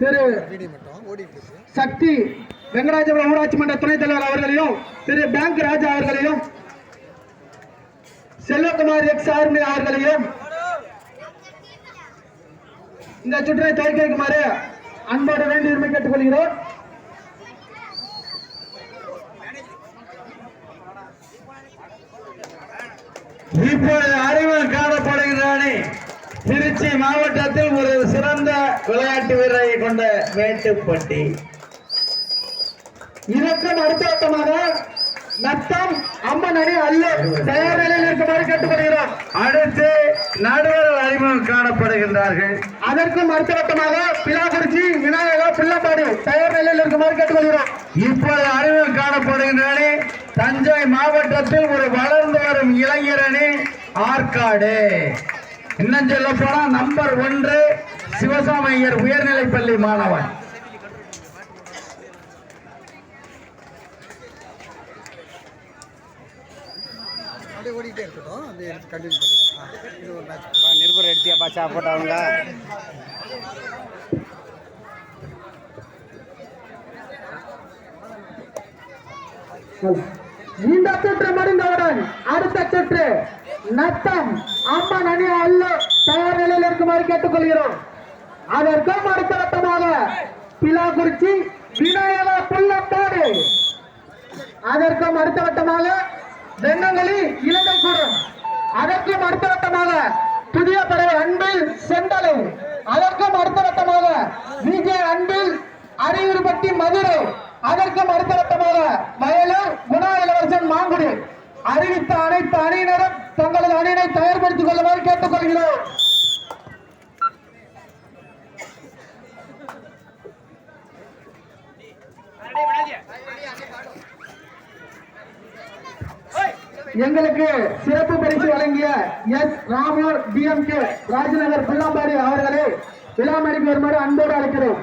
திரு சக்தி வெங்கடாஜபுரம் ஊராட்சி மன்ற துணைத் தலைவர் அவர்களையும் திரு பேங்க் ராஜா அவர்களையும் செல்வகுமார் எக்ஸ் ஆர்மி அவர்களையும் இந்த சுற்றை துவக்கி வைக்குமாறு அன்போடு வேண்டி உரிமை கேட்டுக்கொள்கிறோம். இப்பொழுது காணப்படுகிறானே திருச்சி மாவட்டத்தில் ஒரு சிறந்த விளையாட்டு வீரரை கொண்ட மேட்டுப்பட்டி இதற்கும் அடுத்தவட்டமாக நத்தம் அம்மன் அணி அல்ல தயார் நிலையில் இருக்குமாறு கேட்டுக்கொள்கிறோம். அடுத்து நடுவர் அறிமுகம் காணப்படுகின்றார்கள். அதற்கும் அடுத்தவட்டமாக பிலாக்குறிச்சி விநாயகா பிள்ளைப்பாடு தயார் நிலையில் இருக்குமாறு கேட்டுக்கொள்கிறோம். இப்பொழுது அறிமுகம் காணப்படுகின்றானே தஞ்சை மாவட்டத்தில் ஒரு வளர்ந்து வரும் இளைஞரணி ஆற்காடு. இன்னும் சொல்ல போனா நம்பர் ஒன்று சிவசாமையர் உயர்நிலைப்பள்ளி மாணவன். அப்படியே ஓடிட்டே இருக்கட்டும். அப்படியே எடுத்து கண்டினியூ பண்ணிக்கலாம். இது ஒரு மேட்ச் நிருபர் எடுத்தியா? பாச்சா போட்டவங்க இந்த சுற்று முடிந்தவுடன் அடுத்த சுற்று. நத்தம் அம்மன் அணி அல்ல. தயார் நிலையில் இருக்குமாறு கேட்டுக்கொள்கிறோம். அதற்கும் அடுத்த வட்டமாக பிலாக்குறிச்சி விநாயக புள்ளத்தாடு அதற்கும் அடுத்த வட்டமாக இலங்கை கூடும் அதற்கும் அடுத்த வட்டமாக புதிய பறவை அன்பில் செந்தலை. அதற்கும் அடுத்த வட்டமாக விஜய் அன்பில் அரியூர்பட்டி மதுரை. அதற்கும் அடுத்த வட்டமாக வயலூர் குணா இளவரசன் மாங்குடி. அறிவித்த அனைத்து அணியினர் தங்களது அணியினை தயார்படுத்திக் கொள்ளுமாறு கேட்டுக்கொள்கிறோம். எங்களுக்கு சிறப்பு பரிசு வழங்கிய எஸ் ராமு டிஎம்கே ராஜநகர் புல்லாம்பாடி அவர்களை விழாமணிக்கு வருமாறு அன்போடு அழைக்கிறோம்.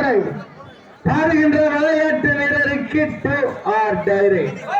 ரைட் பாருகின்ற விளையாட்டு வீரருக்கு டூ ஆர் டைரக்ட்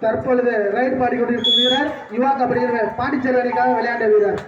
தற்பொழுது ரைட் பாடிக்கொண்டிருக்கும் வீரர் யுவா கபடி பாண்டிச்சேரி அணிக்காக விளையாண்ட வீரர்